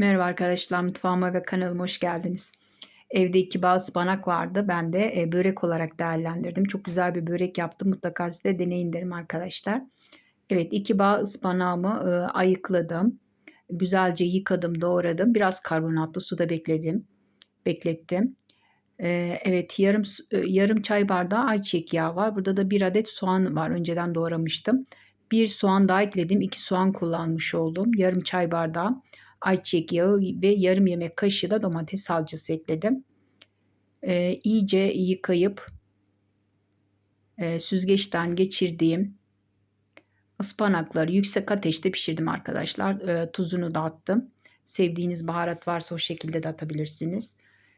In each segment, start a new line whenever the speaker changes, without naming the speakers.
Merhaba arkadaşlar, mutfağıma ve kanalıma hoş geldiniz. Evde iki bağ ıspanak vardı. Ben de e, börek olarak değerlendirdim. Çok güzel bir börek yaptım. Mutlaka siz de deneyin derim arkadaşlar. Evet, iki bağ ıspanağımı e, ayıkladım. Güzelce yıkadım, doğradım. Biraz karbonatlı suda bekledim. Beklettim. E, evet, yarım yarım çay bardağı ayçiçek yağı var. Burada da bir adet soğan var. Önceden doğramıştım. Bir soğan daha ekledim. İki soğan kullanmış oldum. Yarım çay bardağı ayçiçek yağı ve yarım yemek kaşığı da domates salçası ekledim. E, iyice yıkayıp e, süzgeçten geçirdiğim ıspanakları yüksek ateşte pişirdim arkadaşlar. E, tuzunu da attım. Sevdiğiniz baharat varsa o şekilde de atabilirsiniz.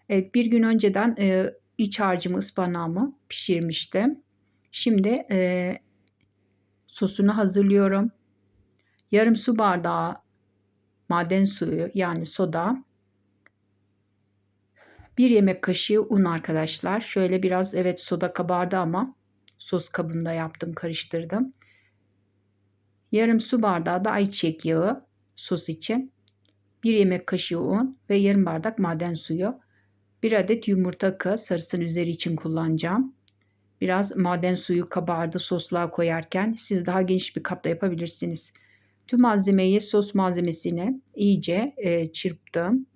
Evet bir gün önceden e, iç harcımı ıspanağımı pişirmiştim. Şimdi e, sosunu hazırlıyorum. Yarım su bardağı maden suyu yani soda. Bir yemek kaşığı un arkadaşlar. Şöyle biraz evet soda kabardı ama sos kabında yaptım karıştırdım. Yarım su bardağı da ayçiçek yağı sos için. Bir yemek kaşığı un ve yarım bardak maden suyu. Bir adet yumurta kı sarısın üzeri için kullanacağım. Biraz maden suyu kabardı sosluğa koyarken siz daha geniş bir kapta yapabilirsiniz. Tüm malzemeyi sos malzemesini iyice e, çırptım.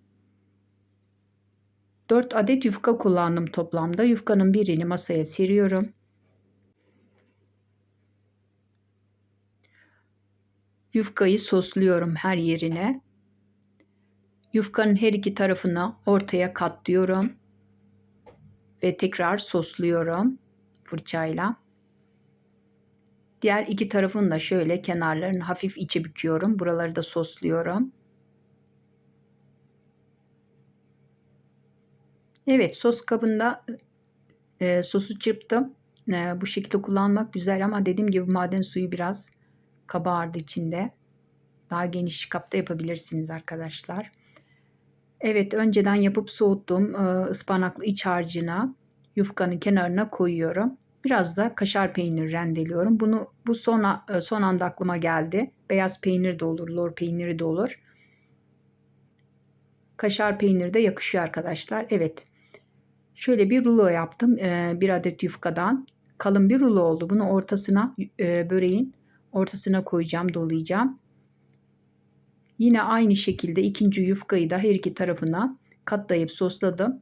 4 adet yufka kullandım toplamda. Yufkanın birini masaya seriyorum. Yufkayı sosluyorum her yerine. Yufkanın her iki tarafına ortaya katlıyorum. Ve tekrar sosluyorum fırçayla. Diğer iki tarafını da şöyle kenarlarını hafif içe büküyorum. Buraları da sosluyorum. Evet sos kabında e, sosu çırptım. E, bu şekilde kullanmak güzel ama dediğim gibi maden suyu biraz kabardı içinde. Daha geniş kapta yapabilirsiniz arkadaşlar. Evet önceden yapıp soğuttum e, ıspanaklı iç harcına yufkanın kenarına koyuyorum. Biraz da kaşar peynir rendeliyorum. Bunu bu son, e, son anda aklıma geldi. Beyaz peynir de olur, lor peyniri de olur. Kaşar peyniri de yakışıyor arkadaşlar. Evet. Şöyle bir rulo yaptım. E, bir adet yufkadan. Kalın bir rulo oldu. Bunu ortasına e, böreğin ortasına koyacağım, dolayacağım. Yine aynı şekilde ikinci yufkayı da her iki tarafına katlayıp sosladım.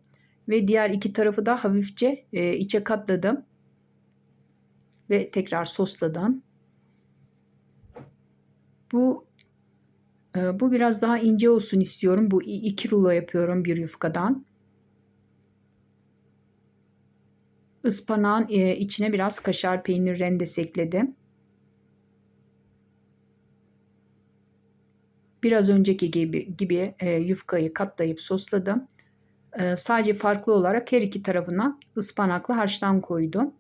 Ve diğer iki tarafı da hafifçe içe katladım ve tekrar sosladım. Bu e, bu biraz daha ince olsun istiyorum. Bu iki rulo yapıyorum bir yufkadan. Ispanağın e, içine biraz kaşar peynir rendesi ekledim. Biraz önceki gibi, gibi e, yufkayı katlayıp sosladım. sadece farklı olarak her iki tarafına ıspanaklı harçtan koydum.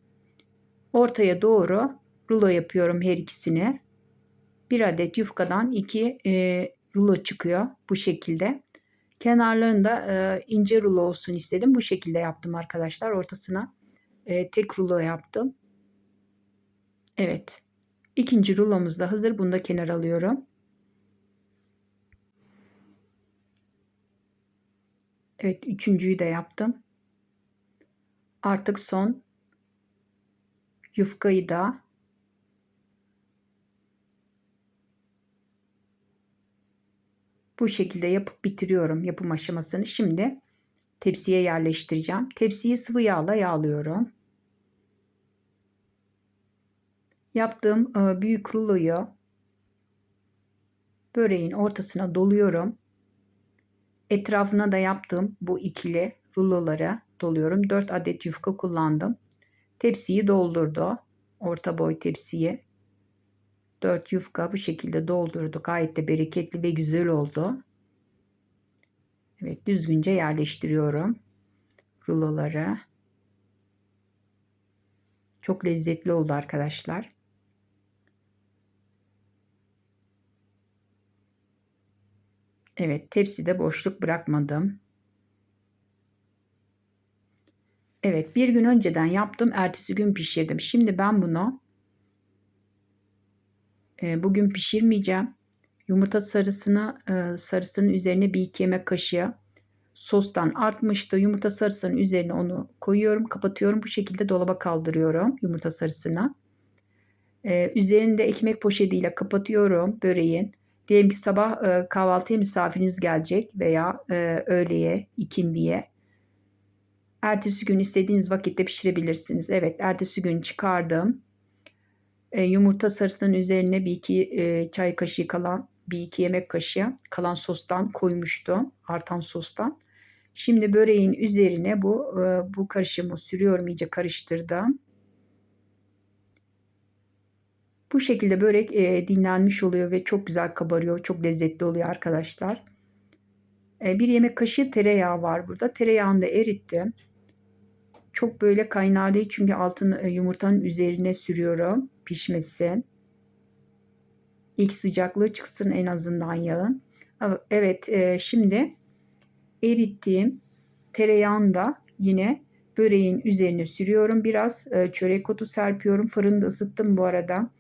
Ortaya doğru rulo yapıyorum her ikisini. Bir adet yufkadan iki e, rulo çıkıyor bu şekilde. Kenarlarında e, ince rulo olsun istedim. Bu şekilde yaptım arkadaşlar. Ortasına e, tek rulo yaptım. Evet. İkinci rulomuz da hazır. Bunu da kenar alıyorum. Evet. Üçüncüyü de yaptım. Artık son yufkayı da bu şekilde yapıp bitiriyorum yapım aşamasını. Şimdi tepsiye yerleştireceğim. Tepsiyi sıvı yağla yağlıyorum. Yaptığım e, büyük ruloyu böreğin ortasına doluyorum. Etrafına da yaptığım bu ikili ruloları doluyorum. 4 adet yufka kullandım. Tepsiyi doldurdu. Orta boy tepsiyi. 4 yufka bu şekilde doldurdu. Gayet de bereketli ve güzel oldu. Evet düzgünce yerleştiriyorum ruloları. Çok lezzetli oldu arkadaşlar. Evet tepside boşluk bırakmadım. Evet bir gün önceden yaptım. Ertesi gün pişirdim. Şimdi ben bunu e, bugün pişirmeyeceğim. Yumurta sarısını e, sarısının üzerine bir iki yemek kaşığı sostan artmıştı. Yumurta sarısının üzerine onu koyuyorum, kapatıyorum. Bu şekilde dolaba kaldırıyorum yumurta sarısını. Ee, üzerinde ekmek poşetiyle kapatıyorum böreğin. Diyelim ki sabah e, kahvaltıya misafiriniz gelecek veya e, öğleye, ikindiye. Ertesi gün istediğiniz vakitte pişirebilirsiniz. Evet, ertesi gün çıkardım. E, yumurta sarısının üzerine bir iki e, çay kaşığı kalan bir iki yemek kaşığı kalan sostan koymuştum. Artan sostan. Şimdi böreğin üzerine bu e, bu karışımı sürüyorum iyice karıştırdım. Bu şekilde börek e, dinlenmiş oluyor ve çok güzel kabarıyor. Çok lezzetli oluyor arkadaşlar. E, bir yemek kaşığı tereyağı var burada. Tereyağını da erittim. Çok böyle kaynar değil çünkü altını e, yumurtanın üzerine sürüyorum pişmesin. İlk sıcaklığı çıksın en azından yağın. Evet e, şimdi erittiğim tereyağını da yine böreğin üzerine sürüyorum. Biraz e, çörek otu serpiyorum. Fırında ısıttım bu arada.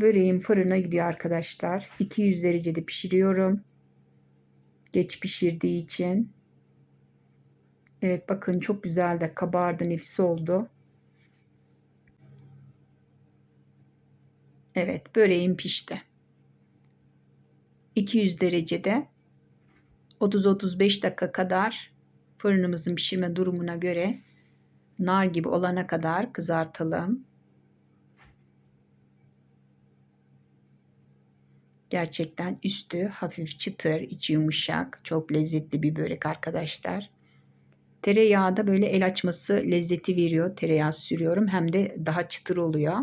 Böreğim fırına gidiyor arkadaşlar. 200 derecede pişiriyorum. Geç pişirdiği için. Evet bakın çok güzel de kabardı nefis oldu. Evet böreğim pişti. 200 derecede 30-35 dakika kadar fırınımızın pişirme durumuna göre nar gibi olana kadar kızartalım. Gerçekten üstü hafif çıtır, içi yumuşak, çok lezzetli bir börek arkadaşlar. Tereyağı da böyle el açması lezzeti veriyor. Tereyağı sürüyorum hem de daha çıtır oluyor.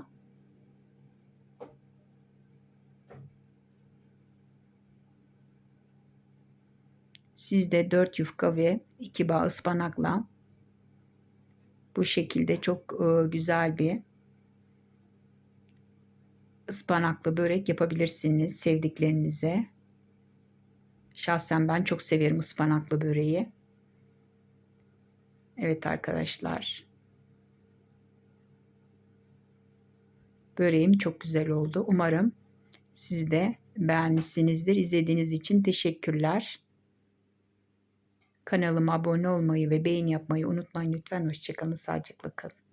Siz de 4 yufka ve 2 bağ ıspanakla bu şekilde çok e, güzel bir ıspanaklı börek yapabilirsiniz sevdiklerinize. Şahsen ben çok severim ıspanaklı böreği. Evet arkadaşlar. Böreğim çok güzel oldu. Umarım siz de beğenmişsinizdir. İzlediğiniz için teşekkürler. Kanalıma abone olmayı ve beğeni yapmayı unutmayın lütfen. Hoşçakalın, sağlıcakla kalın.